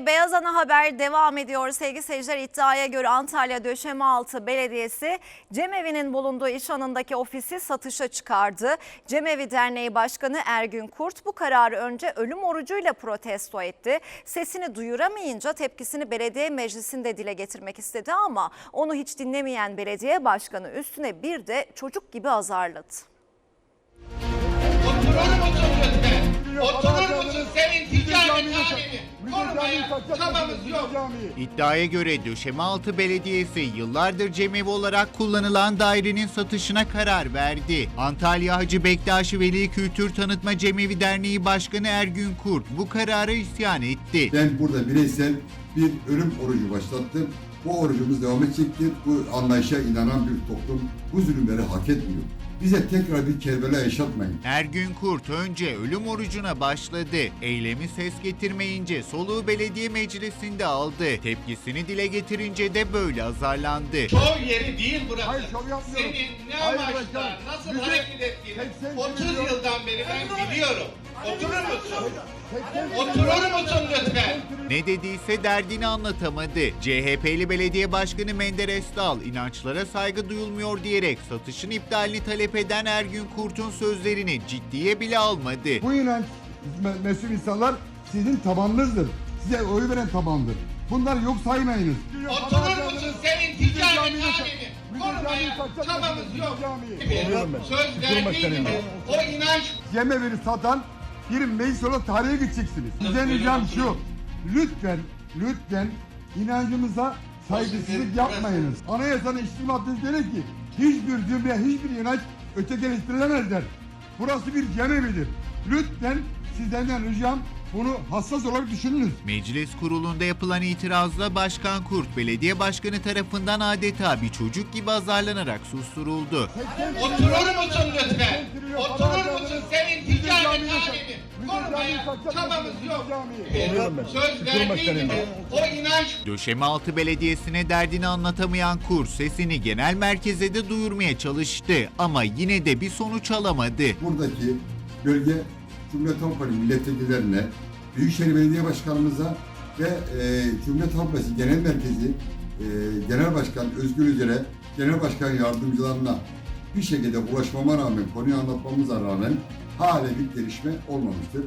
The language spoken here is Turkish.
Beyaz Ana Haber devam ediyor. Sevgili seyirciler iddiaya göre Antalya Döşemealtı Belediyesi Cemevi'nin bulunduğu iş anındaki ofisi satışa çıkardı. Cemevi Derneği Başkanı Ergün Kurt bu kararı önce ölüm orucuyla protesto etti. Sesini duyuramayınca tepkisini belediye meclisinde dile getirmek istedi ama onu hiç dinlemeyen belediye başkanı üstüne bir de çocuk gibi azarladı. Korumaya çabamız yok. İddiaya göre Döşemealtı Belediyesi yıllardır cemevi olarak kullanılan dairenin satışına karar verdi. Antalya Hacı Bektaş Veli Kültür Tanıtma Cemevi Derneği Başkanı Ergün Kurt bu karara isyan etti. Ben burada bireysel bir ölüm orucu başlattım. Bu orucumuz devam edecektir. Bu anlayışa inanan bir toplum bu zulümleri hak etmiyor. Bize tekrar bir Kerbela yaşatmayın. Ergün Kurt önce ölüm orucuna başladı. Eylemi ses getirmeyince soluğu belediye meclisinde aldı. Tepkisini dile getirince de böyle azarlandı. Şov yeri değil burası. Hayır, şov yapmıyorum. Senin ne Hayır, amaçla, nasıl Bize hareket ettiğini 80 30 milyon- yıldan beri ben biliyorum. Oturur musun? 80 Oturur musun lütfen? Ne dediyse derdini anlatamadı. CHP'li belediye başkanı Menderes Dal inançlara saygı duyulmuyor diyerek satışın iptalini talep eden Ergün Kurt'un sözlerini ciddiye bile almadı. Bu inanç me- mesul insanlar sizin tabanınızdır. Size oy veren tabandır. Bunları yok saymayınız. Oturur musun? Senin ticaret halini korumaya çabamız yok. Söz verdiği gibi o inanç Cemevini satan bir meclis olarak tarihe geçeceksiniz. Size ricam şu. Lütfen, lütfen inancımıza saygısızlık yapmayınız. Anayasanın işçi maddesi der ki hiçbir cümle, hiçbir inanç ötekileştirilemez der. Burası bir cemevidir. Lütfen sizden ricam bunu hassas olarak düşününüz. Meclis kurulunda yapılan itirazla Başkan Kurt belediye başkanı tarafından adeta bir çocuk gibi azarlanarak susturuldu. Oturur musun lütfen? Oturur musun? Senin ticaret halini çabamız yok. Söz verdiği gibi o inanç Döşemealtı Belediyesi'ne derdini anlatamayan Kurt sesini genel merkeze de duyurmaya çalıştı ama yine de bir sonuç alamadı. Buradaki bölge Cumhuriyet Halk Partisi milletvekillerine, Büyükşehir Belediye Başkanımıza ve e, Cumhuriyet Halk Partisi Genel Merkezi e, Genel Başkan Özgür Özel'e, Genel Başkan Yardımcılarına bir şekilde ulaşmama rağmen, konuyu anlatmamıza rağmen hala bir gelişme olmamıştır.